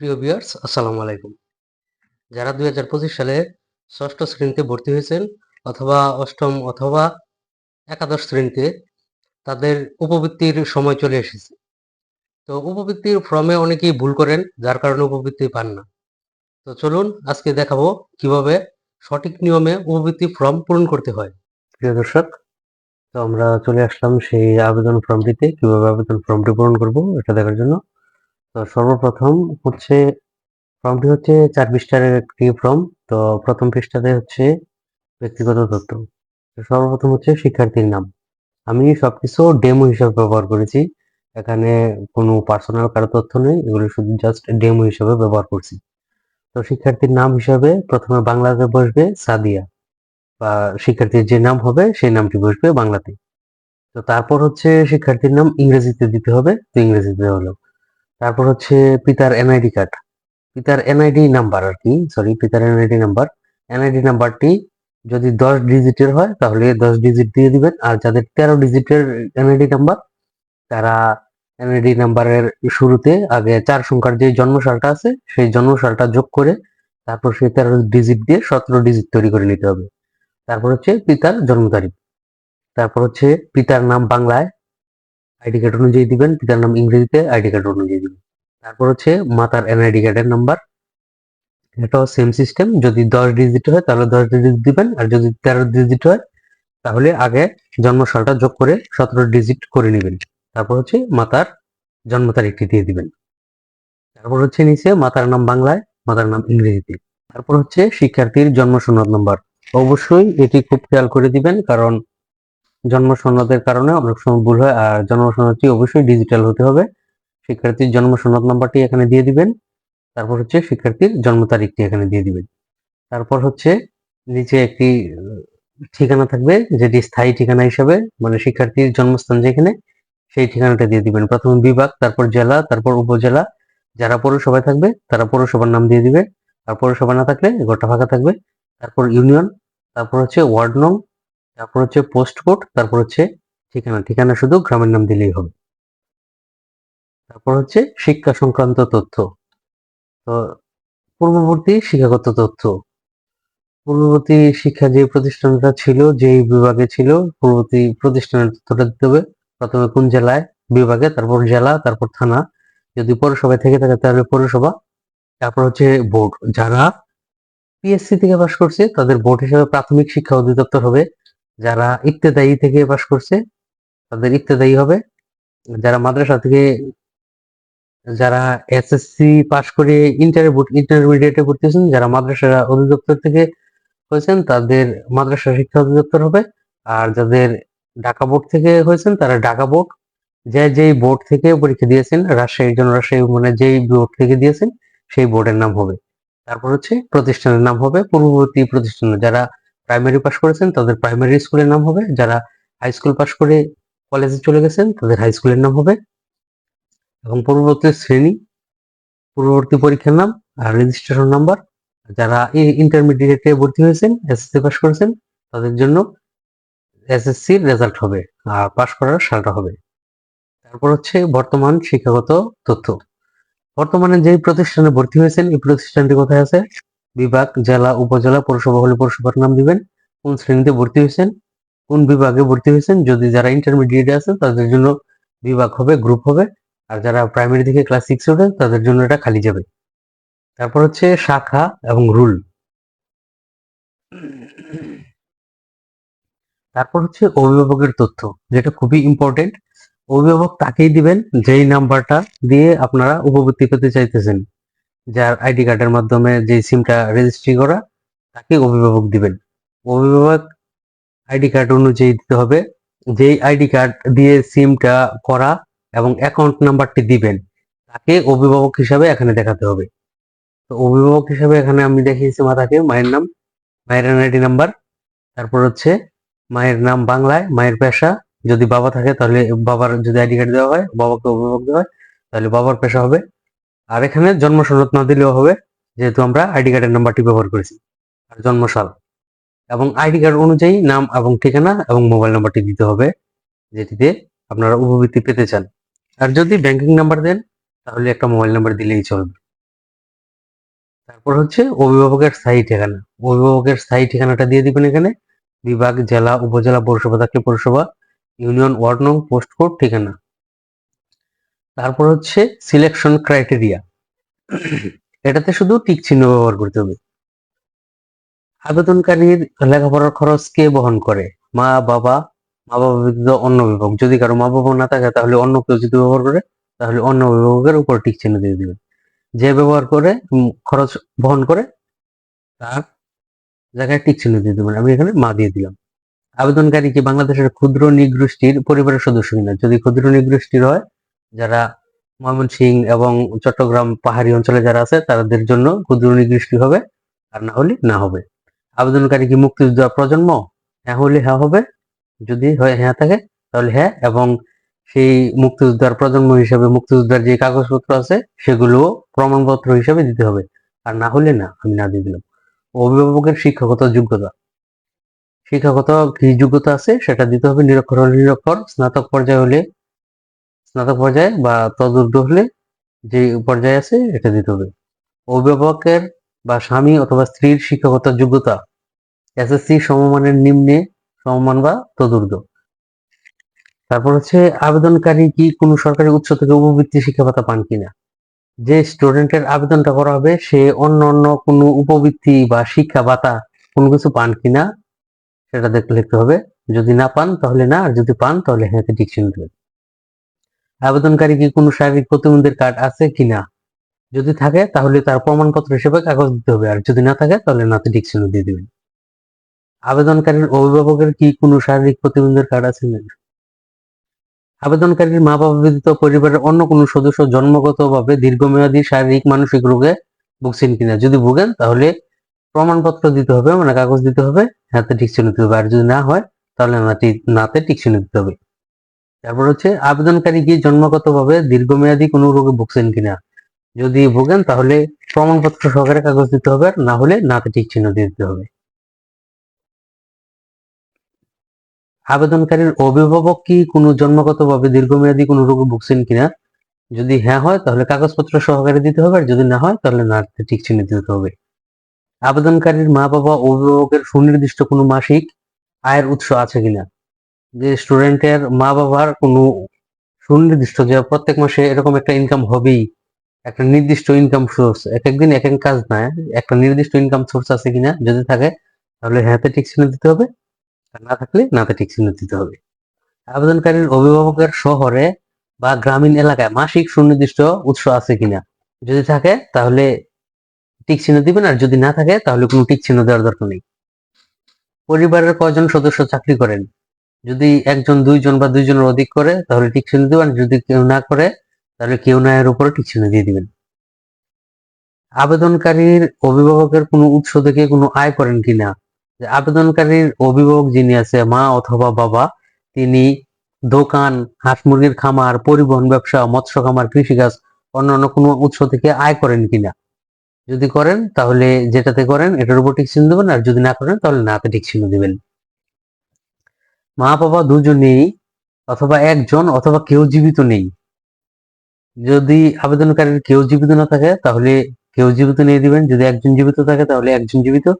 প্রিয় ভিউয়ার্স আসসালামু আলাইকুম। যারা দুই হাজার পঁচিশ সালে ষষ্ঠ শ্রেণীতে ভর্তি হয়েছেন অথবা অষ্টম অথবা একাদশ শ্রেণীতে, তাদের উপবৃত্তির সময় চলে এসেছে। তো উপবৃত্তির ফর্মে অনেকেই ভুল করেন, যার কারণে উপবৃত্তি পান না। তো চলুন, আজকে দেখাবো কীভাবে সঠিক নিয়মে উপবৃত্তি ফর্ম পূরণ করতে হয়। প্রিয় দর্শক, তো আমরা চলে আসলাম সেই আবেদন ফর্মটিতে কীভাবে আবেদন ফর্মটি পূরণ করব, এটা দেখার জন্য। তো সর্বপ্রথম হচ্ছে ফর্মটি হচ্ছে চার পৃষ্ঠার একটি ফর্ম তো প্রথম পৃষ্ঠাতে হচ্ছে ব্যক্তিগত তথ্য। সর্বপ্রথম হচ্ছে শিক্ষার্থীর নাম। আমি সবকিছু ডেমো হিসাবে ব্যবহার করেছি। এখানে কোনো পার্সোনাল কারও তথ্য নেই, এগুলো শুধু জাস্ট ডেমো হিসাবে ব্যবহার করছি। তো শিক্ষার্থীর নাম হিসাবে প্রথমে বাংলাতে বসবে সাদিয়া, বা শিক্ষার্থীর যে নাম হবে সেই নামটি বসবে বাংলাতে। তো তারপর হচ্ছে শিক্ষার্থীর নাম ইংরেজিতে দিতে হবে, তো ইংরেজিতে হলো। তারপর হচ্ছে পিতার এনআইডি কার্ড পিতার এনআইডি নাম্বার আর কি সরি পিতার এনআইডি নাম্বার এনআইডি নাম্বারটি যদি দশ ডিজিটের হয়, তাহলে দশ ডিজিট দিয়ে দিবেন। আর যাদের তেরো ডিজিটের এনআইডি নাম্বার তারা এনআইডি নাম্বারের শুরুতে আগে চার সংখ্যার যে জন্মসালটা আছে, সেই জন্মসালটা যোগ করে তারপর সেই তেরো ডিজিট দিয়ে সতেরো ডিজিট তৈরি করে নিতে হবে। তারপর হচ্ছে পিতার জন্ম তারিখ। তারপর হচ্ছে পিতার নাম বাংলায় আইডি কার্ড অনুযায়ী দিবেন, পিতার নাম ইংরেজিতে আইডি কার্ড অনুযায়ী দিবেন। তারপর হচ্ছে মাতার এনআইডি কার্ডের নাম্বার। এটাও সেম সিস্টেম যদি দশ ডিজিট হয় তাহলে দশ ডিজিট দিবেন, আর যদি তেরো ডিজিট হয় তাহলে আগে জন্মসালটা যোগ করে সতেরো ডিজিট করে নেবেন। তারপর হচ্ছে মাতার জন্ম তারিখটি দিয়ে দিবেন। তারপর হচ্ছে নিচে মাতার নাম বাংলায়, মাতার নাম ইংরেজিতে। তারপর হচ্ছে শিক্ষার্থীর জন্ম সনদ নাম্বার। অবশ্যই এটি খুব খেয়াল করে দিবেন, কারণ জন্ম সনদের কারণে অনেক সময় ভুল হয়, আর জন্ম সনদটি অবশ্যই ডিজিটাল হতে হবে। শিক্ষার্থীর জন্ম সনদ নাম্বারটি এখানে দিয়ে দিবেন। তারপর হচ্ছে শিক্ষার্থীর জন্ম তারিখটি এখানে দিয়ে দিবেন। তারপর হচ্ছে নিচে একটি ঠিকানা থাকবে, যেটি স্থায়ী ঠিকানা হিসাবে মানে শিক্ষার্থীর জন্মস্থান যেখানে, সেই ঠিকানাটা দিয়ে দিবেন। প্রথমে বিভাগ, তারপর জেলা, তারপর উপজেলা, যারা পৌরসভায় থাকবে, তারা পৌরসভার নাম দিয়ে দিবে। আর পৌরসভা না থাকলে গোটা ফাঁকা থাকবে। তারপর ইউনিয়ন, তারপর হচ্ছে ওয়ার্ড নং তারপর হচ্ছে পোস্ট কোড তারপর হচ্ছে ঠিকানা। ঠিকানা শুধু গ্রামের নাম দিলেই হবে। তারপর হচ্ছে শিক্ষা সংক্রান্ত তথ্য। তো পূর্ববর্তী শিক্ষাগত তথ্য। পূর্ববর্তী শিক্ষা যে প্রতিষ্ঠানটা ছিল, যেই বিভাগে ছিল, পূর্ববর্তী প্রতিষ্ঠানের তথ্যটা দিতে হবে। প্রথমে কোন জেলায়? বিভাগে, তারপর জেলা, তারপর থানা। যদি পৌরসভায় থেকে থাকে তাহলে পৌরসভা। তারপর হচ্ছে বোর্ড। যারা পিএসসি থেকে পাশ করছে, তাদের বোর্ড হিসেবে প্রাথমিক শিক্ষা অধিদপ্তর হবে। যারা ইত্তেদায়ী থেকে পাশ করছে, তাদের ইত্তেদায়ী হবে। যারা মাদ্রাসা থেকে, যারা এসএসসি পাশ করে ইন্টার ইন্টারমিডিয়েটে ভর্তি হয়েছেন যারা মাদ্রাসা অধিদপ্তর থেকে হয়েছেন, তাদের মাদ্রাসা শিক্ষা অধিদপ্তর হবে। আর যাদের ঢাকা বোর্ড থেকে হয়েছেন, তারা ঢাকা বোর্ড। যে যেই বোর্ড থেকে পরীক্ষা দিয়েছেন রাজশাহীর জন্য রাজশাহী মানে যেই বোর্ড থেকে দিয়েছেন, সেই বোর্ডের নাম হবে। তারপর হচ্ছে প্রতিষ্ঠানের নাম হবে। পূর্ববর্তী প্রতিষ্ঠান, যারা প্রাইমারি পাশ করেছেন, তাদের প্রাইমারি স্কুলের নাম হবে। যারা হাই স্কুল পাশ করে কলেজে চলে গেছেন, তাদের হাই স্কুলের নাম হবে। এবং পূর্ববর্তী শ্রেণি, পূর্ববর্তী পরীক্ষার নাম আর রেজিস্ট্রেশন নাম্বার যারা ইন্টারমিডিয়েটে ভর্তি হয়েছেন এসএসসি পাস করেছেন, তাদের জন্য এসএসসির রেজাল্ট হবে আর পাস করার সালটা হবে। তারপর হচ্ছে বর্তমান শিক্ষাগত তথ্য। বর্তমানে যেই প্রতিষ্ঠানে ভর্তি হয়েছেন, এই প্রতিষ্ঠানটি কোথায় আছে? বিভাগ, জেলা, উপজেলা, পৌরসভা হলে পৌরসভার নাম দিবেন। কোন শ্রেণীতে ভর্তি হয়েছেন? কোন বিভাগে ভর্তি হয়েছেন? যদি যারা ইন্টারমিডিয়েটে আছেন তাদের জন্য বিভাগ হবে গ্রুপ হবে। আর যারা প্রাইমারি থেকে ক্লাস সিক্স ওঠেন, তাদের জন্য এটা খালি যাবে। তারপর হচ্ছে শাখা এবং রুল তারপর হচ্ছে অভিভাবকের তথ্য, যেটা খুবই ইম্পর্টেন্ট অভিভাবক তাকেই দিবেন, যেই নাম্বারটা দিয়ে আপনারা উপবৃত্তি পেতে চাইতেছেন। যার আইডি কার্ডের মাধ্যমে যে সিমটা রেজিস্ট্রি করা, তাকে অভিভাবক দিবেন। অভিভাবক আইডি কার্ড অনুযায়ী দিতে হবে। যেই আইডি কার্ড দিয়ে সিমটা করা এবং অ্যাকাউন্ট নাম্বারটি দিবেন, তাকে অভিভাবক হিসাবে এখানে দেখাতে হবে। তো অভিভাবক হিসাবে এখানে আমি দেখিয়েছি মাতাকে মায়ের নাম, মায়ের এনআইডি নাম্বার, তারপর হচ্ছে মায়ের নাম বাংলায়, মায়ের পেশা। যদি বাবা থাকে তাহলে বাবার যদি আইডি কার্ড দেওয়া হয়, বাবাকে অভিভাবক দেওয়া হয়, তাহলে বাবার পেশা হবে। আর এখানে জন্ম সনদ না দিলেও হবে, যেহেতু আমরা আইডি কার্ডের নাম্বারটি ব্যবহার করেছি, আর জন্মসাল। এবং আইডি কার্ড অনুযায়ী নাম এবং ঠিকানা এবং মোবাইল নাম্বারটি দিতে হবে, যেটিতে আপনারা উপবৃত্তি পেতে চান। আর যদি ব্যাংকিং নাম্বার দেন, তাহলে একটা মোবাইল নাম্বার দিলেই চলবে। তারপর হচ্ছে অভিভাবকের স্থায়ী ঠিকানা। অভিভাবকের স্থায়ী ঠিকানাটা দিয়ে দিবেন এখানে। বিভাগ, জেলা, উপজেলা পৌরসভা থাকলে পৌরসভা, ইউনিয়ন ওয়ার্ড নং, পোস্ট কোড, ঠিকানা। তারপর হচ্ছে সিলেকশন ক্রাইটেরিয়া এটাতে শুধু টিক চিহ্ন ব্যবহার করতে হবে। আবেদনকারীর লেখাপড়ার খরচ কে বহন করে? মা, বাবা মা বাবা অন্য বিভাগ। যদি কারও মা বাবা না থাকে, তাহলে অন্য কেউ যদি ব্যবহার করে, তাহলে অন্য বিভাগের উপর টিক চিহ্ন দিয়ে দিবেন যে ব্যবহার করে খরচ বহন করে, তার জায়গায় টিক চিহ্ন দিয়ে দেবেন। আমি এখানে মা দিয়ে দিলাম। আবেদনকারী কি বাংলাদেশের ক্ষুদ্র নিগোষ্ঠীর পরিবারের সদস্য কিনা? যদি ক্ষুদ্র নিগোষ্ঠীর হয় যারা ময়মনসিংহ এবং চট্টগ্রাম পাহাড়ি অঞ্চলে যারা আছে, তাদের জন্য ক্ষুদ্র নিগোষ্ঠী হবে, আর না হলে না হবে। আবেদনকারী কি মুক্তিযোদ্ধা প্রজন্ম? হ্যাঁ হলে হ্যাঁ হবে। যদি হয় হ্যাঁ থাকে, তাহলে হ্যাঁ এবং সেই মুক্তিযোদ্ধার প্রজন্ম হিসেবে মুক্তিযোদ্ধার যে কাগজপত্র আছে সেগুলো প্রমাণপত্র হিসেবে দিতে হবে। আর না হলে না, আমি না দিয়ে দিলাম। অভিভাবকের শিক্ষাগত যোগ্যতা। শিক্ষাগত কি যোগ্যতা আছে, সেটা দিতে হবে। নিরক্ষর নিরক্ষর স্নাতক পর্যায়ে হলে স্নাতক পর্যায়ে বা তদুর্ধ হলে যে পর্যায়ে আছে এটা দিতে হবে। অভিভাবকের বা স্বামী অথবা স্ত্রীর শিক্ষাগত যোগ্যতা, এসএসসি সমমানের নিম্নে সমমান বা তদূর্ধ্ব। তারপর হচ্ছে আবেদনকারী কি কোনো সরকারি উৎস থেকে উপবৃত্তি শিক্ষা ভাতা পান কিনা? যে স্টুডেন্টের আবেদনটা করা হবে সে অন্য অন্য কোনো উপবৃত্তি বা শিক্ষা ভাতা কোনো কিছু পান কিনা, সেটা দেখতে লিখতে হবে। যদি না পান তাহলে না, আর যদি পান তাহলে হ্যাঁ ঠিক দেবেন। আবেদনকারী কি কোনো শারীরিক প্রতিবন্ধীর কার্ড আছে কিনা? যদি থাকে, তাহলে তার প্রমাণপত্র হিসেবে কাগজ দিতে হবে। আর যদি না থাকে, তাহলে নাতে চিহ্ন দিয়ে দিবেন। আবেদনকারীর অভিভাবকের কি কোনো শারীরিক প্রতিবন্ধীর কার্ড আছে আবেদনকারীর মা বাবা ব্যতীত পরিবারের অন্য কোনো সদস্য জন্মগতভাবে দীর্ঘমেয়াদী শারীরিক মানসিক রোগে ভুগছেন কিনা? যদি ভোগেন, তাহলে প্রমাণপত্র দিতে হবে মানে কাগজ দিতে হবে হাতে টিক চিহ্ন দিতে হবে। আর যদি না হয়, তাহলে নাতে নাতে টিক দিতে হবে। তারপর হচ্ছে আবেদনকারী কি জন্মগতভাবে দীর্ঘমেয়াদী কোনো রোগে ভুগছেন কিনা? যদি ভোগেন, তাহলে প্রমাণপত্র সহকারে কাগজ দিতে হবে আর না হলে নাতে টিক চিহ্ন দিতে হবে। আবেদনকারীর অভিভাবক কি কোনো জন্মগতভাবে দীর্ঘমেয়াদী কোনো রোগে ভুগছেন কিনা? যদি হ্যাঁ হয়, তাহলে কাগজপত্র সহকারে দিতে হবে আর যদি না হয়, তাহলে না ঠিক চিহ্ন দিতে হবে। আবেদনকারীর মা বাবা অভিভাবকের সুনির্দিষ্ট কোনো মাসিক আয়ের উৎস আছে কিনা? যে স্টুডেন্টের মা বাবার কোনো সুনির্দিষ্ট যে প্রত্যেক মাসে এরকম একটা ইনকাম হবেই, একটা নির্দিষ্ট ইনকাম সোর্স এক একদিন এক এক কাজ না, একটা নির্দিষ্ট ইনকাম সোর্স আছে কিনা যদি থাকে, তাহলে হ্যাঁতে ঠিক চিহ্ন দিতে হবে, আর না থাকলে নাতে ঠিক চিহ্ন দিতে হবে। আবেদনকারীর অভিভাবকের শহরে বা গ্রামীণ এলাকায় মাসিক সুনির্দিষ্ট উৎস আছে কিনা, যদি থাকে, তাহলে টিক চিহ্ন দিবেন, আর যদি না থাকে, তাহলে কোনো টিক চিহ্ন দেওয়ার দরকার নেই। পরিবারের কয়জন সদস্য চাকরি করেন? যদি একজন, দুইজন বা দুইজনের অধিক করে, তাহলে টিক দিবেন। যদি কেউ না করে, তাহলে কেউ না এর উপরে টিক দিয়ে দিবেন। আবেদনকারীর অভিভাবকের কোনো উৎস থেকে কোনো আয় করেন কিনা যে আবেদনকারীর অভিভাবক যিনি আছে, মা অথবা বাবা, তিনি দোকান, হাঁস মুরগির খামার, পরিবহন ব্যবসা, মৎস্য খামার, কৃষিকাজ, অন্যান্য কোনো উৎস থেকে আয় করেন কিনা যদি করেন, তাহলে যেটাতে করেন, এটার উপর টিক চিহ্ন দেবেন। আর যদি না করেন, তাহলে নাতে টিক চিহ্ন দিবেন। মা বাবা দুজনেই অথবা একজন অথবা কেউ জীবিত নেই। যদি আবেদনকারীর কেউ জীবিত না থাকে, তাহলে কেউ জীবিত নিয়ে দিবেন। যদি একজন জীবিত থাকে, তাহলে একজন জীবিত।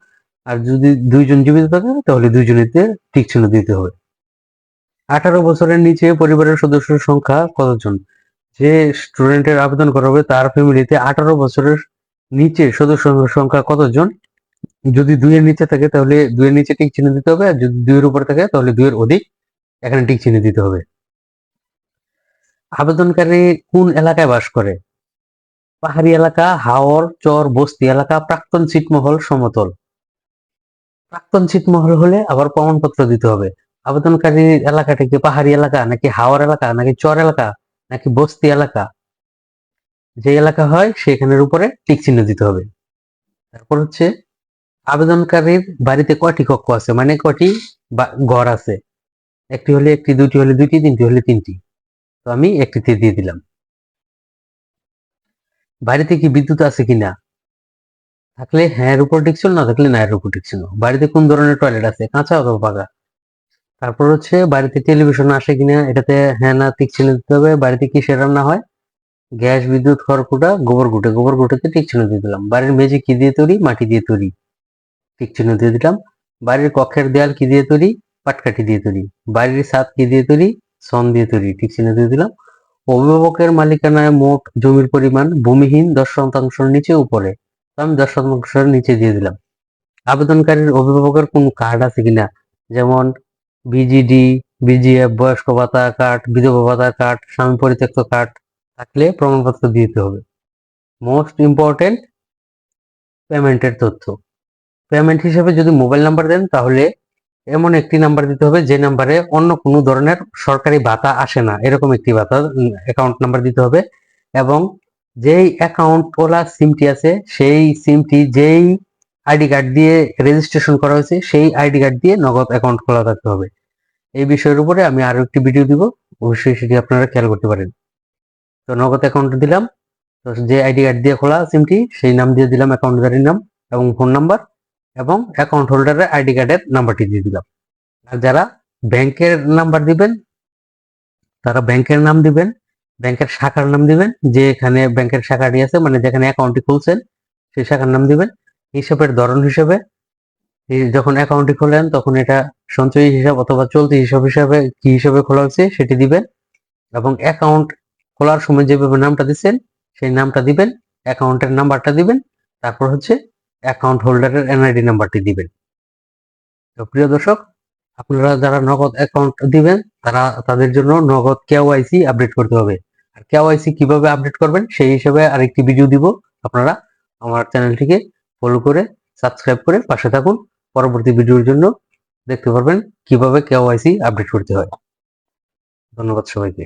আর যদি দুইজন জীবিত থাকে, তাহলে দুইজনেতে টিক চিহ্ন দিতে হবে। আঠারো বছরের নিচে পরিবারের সদস্যের সংখ্যা কতজন? যে স্টুডেন্টের আবেদন করা হবে, তার ফ্যামিলিতে আঠারো বছরের নিচে সদস্য সংখ্যা কতজন? যদি দুইয়ের নিচে থাকে তাহলে দুইয়ের নিচে টিক চিহ্ন দিতে হবে, আর যদি দুইয়ের উপরে থাকে তাহলে দুইয়ের অধিক, এখানে টিক চিহ্ন দিতে হবে। আবেদনকারী কোন এলাকায় বাস করে? পাহাড়ি এলাকা, হাওর, চর, বস্তি এলাকা, প্রাক্তন ছিটমহল, সমতল। প্রাক্তন ছিটমহল হলে আবার প্রমাণপত্র দিতে হবে। আবেদনকারীর এলাকাটা কি পাহাড়ি এলাকা, নাকি হাওর এলাকা, নাকি চর এলাকা, নাকি বস্তি এলাকা? যে এলাকা হয় সেখানের উপরে টিক চিহ্ন দিতে হবে। তারপর হচ্ছে আবেদনকারীর বাড়িতে কয়টি কক্ষ আছে? মানে কয়টি বা- ঘর আছে? একটি হলে একটি, দুটি হলে দুটি, তিনটি হলে তিনটি। তো আমি একটিতে দিয়ে দিলাম। বাড়িতে কি বিদ্যুৎ আছে কিনা থাকলে হ্যাঁ উপর টিকছিল না থাকলে না এর উপর টিকছিল বাড়িতে কোন ধরনের টয়লেট আছে? কাঁচা অথবা পাকা? তারপর হচ্ছে বাড়িতে টেলিভিশন আসে কিনা এটাতে হ্যাঁ না চিহ্ন দিতে হবে। বাড়িতে কিসের রান্না হয়? গ্যাস, বিদ্যুৎ, খড়কুটা, গোবর গুটে গোবর গুটেতে চিহ্ন দিয়ে দিলাম। বাড়ির মেঝে কি দিয়ে তৈরি? মাটি দিয়ে তৈরি। টিক চিহ্ন দিয়ে দিলাম। বাড়ির কক্ষের দেয়াল কি দিয়ে তৈরি? পাটকাঠি দিয়ে তৈরি। বাড়ির ছাদ কি দিয়ে তৈরি? সন দিয়ে তৈরি। টিক চিহ্ন দিয়ে দিলাম। অভিভাবকের মালিকানায় মোট জমির পরিমাণ ভূমিহীন দশ শতাংশের নিচে উপরে। আমি দশ শতাংশের নিচে দিয়ে দিলাম। আবেদনকারীর অভিভাবকের কোন কার্ড আছে কিনা? যেমন বিজিডি বিজিএফ বয়স্ক ভাতা কার্ড, বিধবা ভাতা কার্ড, স্বামী পরিত্যক্ত কার্ড থাকলে প্রমাণপত্র দিতে হবে। মোস্ট ইম্পর্টেন্ট পেমেন্টের তথ্য। পেমেন্ট হিসেবে যদি মোবাইল নাম্বার দেন, তাহলে এমন একটি নাম্বার দিতে হবে যে নাম্বারে অন্য কোনো ধরনের সরকারি ভাতা আসে না। এরকম একটি ভাতা অ্যাকাউন্ট নাম্বার দিতে হবে এবং যেই অ্যাকাউন্ট ওলা সিমটি আছে, সেই সিমটি যেই আইডি কার্ড দিয়ে রেজিস্ট্রেশন করা হয়েছে, সেই আইডি কার্ড দিয়ে নগদ অ্যাকাউন্ট খোলা থাকতে হবে। এই বিষয়ের উপরে আমি আরও একটি ভিডিও দিব, অবশ্যই সেটি আপনারা খেয়াল করতে পারেন। তো নগদ অ্যাকাউন্ট দিলাম, তো যে আইডি কার্ড দিয়ে খোলা সিমটি সেই নাম দিয়ে দিলাম অ্যাকাউন্টদারির নাম এবং ফোন নাম্বার এবং অ্যাকাউন্ট হোল্ডারের আইডি কার্ডের নাম্বারটি দিয়ে দিলাম। আর যারা ব্যাংকের নাম্বার দিবেন, তারা ব্যাংকের নাম দিবেন ব্যাংকের শাখার নাম দিবেন, যে এখানে ব্যাংকের শাখাটি আছে মানে যেখানে অ্যাকাউন্টটি খুলছেন সেই শাখার নাম দিবেন। হিসাবের ধরন হিসেবে যখন অ্যাকাউন্টটি খোলেন, তখন এটা সঞ্চয়ী হিসাব অথবা চলতি হিসাব হিসাবে কি হিসাবে খোলা হয়েছে, সেটি দিবেন। এবং অ্যাকাউন্ট খোলার সময় যেভাবে নামটা দিচ্ছেন, সেই নামটা দিবেন অ্যাকাউন্টের নাম্বারটা দিবেন। তারপর হচ্ছে অ্যাকাউন্ট হোল্ডারের এনআইডি নাম্বারটি দিবেন। তো প্রিয় দর্শক, আপনারা যারা নগদ অ্যাকাউন্ট দিবেন, তারা তাদের জন্য নগদ কেওয়াইসি আপডেট করতে হবে। আর কেওয়াইসি কীভাবে আপডেট করবেন, সেই হিসেবে আরেকটি ভিডিও দিব। আপনারা আমার চ্যানেলটিকে ফলো করে সাবস্ক্রাইব করে পাশে থাকুন। পরবর্তী ভিডিওর জন্য দেখতে পারবেন কীভাবে কেওয়াইসি আপডেট করতে হয়। ধন্যবাদ সবাইকে।